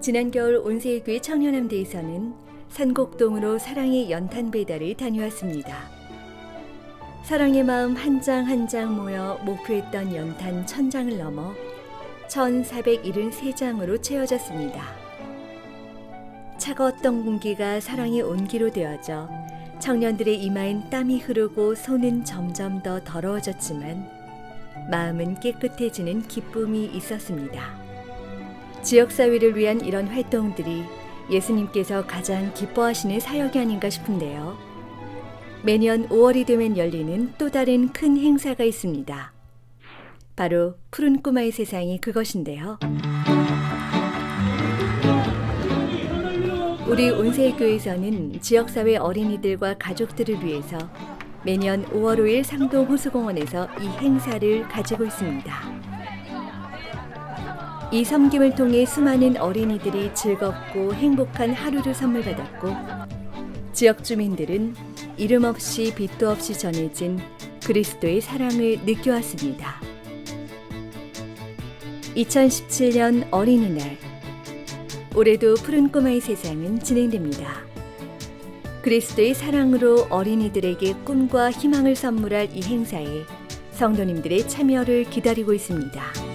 지난 겨울 온세교회 청년함대에서는 산곡동으로 사랑의 연탄 배달을 다녀왔습니다. 사랑의 마음 한 장 한 장 모여 목표했던 연탄 천장을 넘어 1473장으로 채워졌습니다. 차가웠던 공기가 사랑의 온기로 되어져 청년들의 이마엔 땀이 흐르고 손은 점점 더 더러워졌지만 마음은 깨끗해지는 기쁨이 있었습니다. 지역사회를 위한 이런 활동들이 예수님께서 가장 기뻐하시는 사역이 아닌가 싶은데요. 매년 5월이 되면 열리는 또 다른 큰 행사가 있습니다. 바로 푸른 꼬마의 세상이 그것인데요. 우리 온세교에서는 지역사회 어린이들과 가족들을 위해서 매년 5월 5일 상동 호수공원에서 이 행사를 가지고 있습니다. 이 섬김을 통해 수많은 어린이들이 즐겁고 행복한 하루를 선물 받았고 지역 주민들은 이름 없이 빛도 없이 전해진 그리스도의 사랑을 느껴왔습니다. 2017년 어린이날 올해도 푸른 꼬마의 세상은 진행됩니다. 그리스도의 사랑으로 어린이들에게 꿈과 희망을 선물할 이 행사에 성도님들의 참여를 기다리고 있습니다.